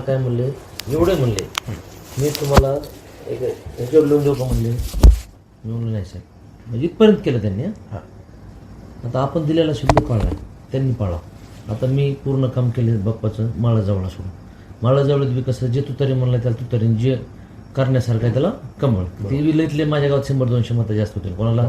काय म्हणले? एवढे म्हणले. मी तुम्हाला एक ह्याच्यावर लिहून देऊ का म्हणले? म्हणलं नाही साहेब. म्हणजे इथपर्यंत केलं त्यांनी हं. आता आपण दिलेला शब्द पाळला त्यांनी पाळा. आता मी पूर्ण काम केले बाप्पाचं माळाजवळ सोडून माळाजवळ बी कसं जे तुतारी म्हणलं त्याला तुतारी जे करण्यासारखं आहे त्याला कमळ. ते बी लईतले माझ्या गावात शंभर दोनशे मतं जास्त होते. कोणाला?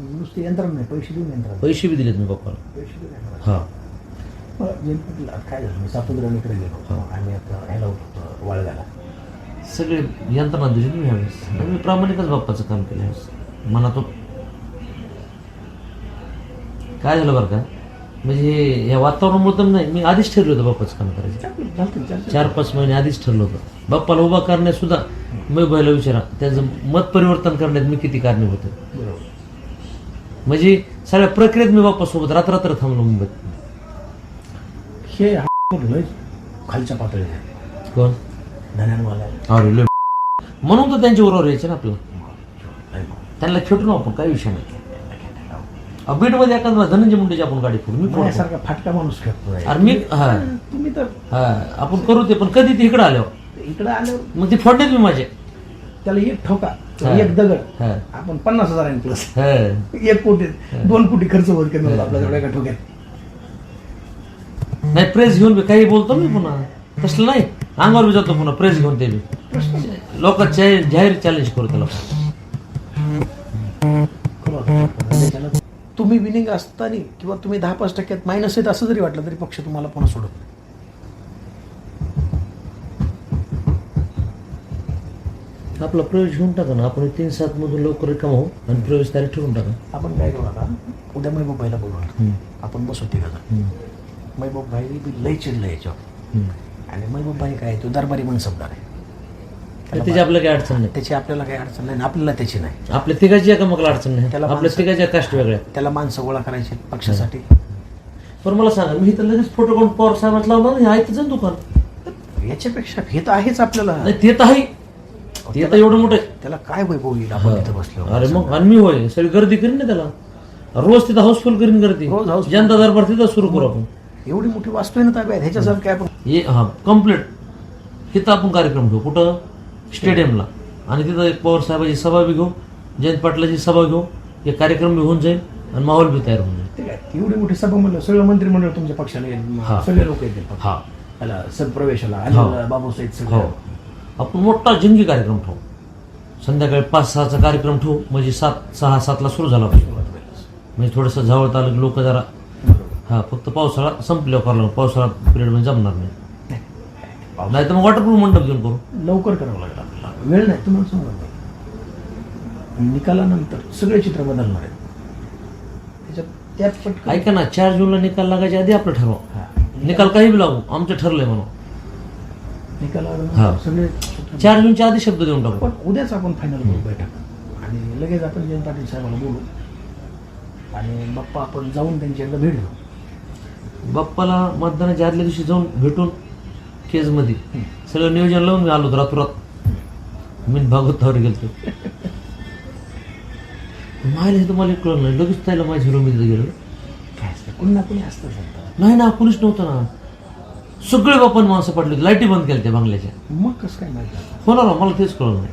नुसते यंत्रणा नाही पैसे देऊन यंत्रणा. पैसे बी दिलेत मी बाप्पाला पैसे देऊन यंत्रणा. हा. आता काय झालं? मी सापुद्राकडे गेलो आम्ही आता ह्याला होतो वाळव्याला. सगळे यंत्रणा दिली मी ह्यावेळेस आणि मी प्रामाणिकच बाप्पाचं काम केलं ह्यावेळेस मनातून. काय झालं बरं का? म्हणजे या वातावरणामुळे तर नाही मी आधीच ठरलं होतं बाप्पाचं काम करायचं. चालतं चालतं चालतं चार पाच महिने आधीच ठरलं होतं. बाप्पाला उभा करण्यात सुद्धा मी भाईला विचारा त्याचं मत परिवर्तन करण्यात मी किती कारणीभूत होते बरोबर. म्हणजे सगळ्या प्रक्रियेत मी बाप्पासोबत रात्र थांबलो मुंबईत. हे लय खालच्या पातळीवर कोण? धन्यानवाला अरे लय. म्हणून तर त्यांच्या बरोबर यायचे ना आपल्याला. त्यांना खेटू ना आपण काही विषय नाही. बीडमध्ये एखादा धनंजय मुंडेची आपण गाडी फोडू. मी माझ्यासारखा फाटका माणूस खेळतोय अरे मी हा. तुम्ही तर हा आपण करू ते पण कधी ते इकडे आल्यावर? इकडे आल्यावर मग ते फोडण्यात मी माझे. त्याला एक ठोका. हा. एक दगड. हा. आपण पन्नास हजार प्लस हा. एक कोटी दोन कोटी खर्च होत कमी होता आपल्या एवढ्या एका ठोक्यात? नाही प्रेस घेऊन बी काही बोलतो मी पुन्हा. तसलं नाही. अंगावर बी जातो पुन्हा प्रेस घेऊन ते बी. लोक जाहीर चॅलेंज करू त्याला. तुम्ही विनिंग असताना किंवा तुम्ही दहा पाच टक्क्यात मायनस आहेत असं जरी वाटलं तरी पक्ष तुम्हाला पुन्हा सोडत नाही. आपला प्रवेश घेऊन टाका ना. आपण तीन सात मधून लवकर रिकाम होऊ आणि प्रवेश तारीख ठरवून टाका. आपण काय करू आता? उद्या महबूब भाईला हम्म. आपण बसू तिघं हम्म. महबूब भाई बी लय चिडलं याच्यावर. आणि महबूब भाई काय तो दरबारी मनसबदार आहे. तर त्याची आपल्या काही अडचण नाही. त्याची आपल्याला काही अडचण नाही आपल्याला त्याची नाही. आपल्या तिघाची एकामेकाला अडचण नाही. त्याला आपल्या तिघाच्या कास्ट वेगळ्या त्याला माणसं गोळा करायचे पक्षासाठी. पण मला सांगा मी इथं लगेच फोटो काढून पवार साहेबात लावणार नाही आहे ना दुकान? याच्यापेक्षा हे तर आहेच आपल्याला. ते तर आहे. ते तर एवढं मोठं आहे. त्याला काय वैभव येईल आपण तिथं बसलो? अरे मग आणि मी होय. सगळी गर्दी करीन ना त्याला. रोज तिथं हाऊसफुल करीन गर्दी. रोज houseful. जनता दरबार तिथं सुरू करू आपण. एवढी मोठी वास्तू आहे ना ताब्यात ह्याच्यासारखं काय आपण हे हा कंप्लीट इथं आपण कार्यक्रम घेऊ. कुठं? स्टेडियमला. आणि तिथं एक पवार साहेबाची सभा बी घेऊ. जयंत पाटलाची सभा घेऊ. एक कार्यक्रम बी होऊन जाईल आणि माहोल बी तयार होऊन जाईल. ते काय एवढी मोठी सभा म्हणलं सगळं मंत्रिमंडळ तुमच्या पक्षाला येईल हा. सगळे लोक येतील. हा. त्याला सदप्रवेशाला हो. बाबूसाहेब हो. सगळं आपण मोठा जंगी कार्यक्रम ठेवू. संध्याकाळी पाच सहाचा कार्यक्रम ठेवू म्हणजे सात सहा सातला सुरू झाला पाहिजे म्हणजे थोडंसं जवळ आलं लोक जरा हा फक्त पावसाळा संपल्यावर करावं पावसाळा पिरियडमध्ये जमणार नाही. नाही तर मग वॉटरप्रूफ मंडप घेऊन करू. लवकर करावं लागेल आपल्याला. वेळ नाही तुम्हाला सांगा निकालानंतर सगळे चित्र बदलणार आहेत. त्याच्यात त्यात ऐका ना चार जूनला निकाल लागायच्या आधी आपलं ठरवा. निकाल काही बी लागू आमचं ठरलंय म्हणून. हा. सगळे चार जूनच्या आधी शब्द देऊन टाकू. पण उद्याच आपण फायनल करू बैठक. आणि लगेच आपण जयंत पाटील साहेबाला बोलू. आणि बाप्पा आपण जाऊन त्यांच्याकडे भेट घेऊ. बाप्पाला मतदानाच्या आदल्या दिवशी जाऊन भेटून केजमध्ये सगळं नियोजन लावून मी आलो होतो रातोरात. मी भागवतावर गेलो मायला हे तुम्हाला कळलं नाही. लगेच त्याला माझ्या हिरोमध्ये गेलो. काय असतं? कोणी ना कोणी असतं नाही ना पोलीस नव्हतं ना. सगळे बाप्पान माणसं पडले होते लाईटी बंद केल्या त्या बंगल्याच्या. मग कसं काय माहिती? होणार हो, मला तेच कळलं नाही.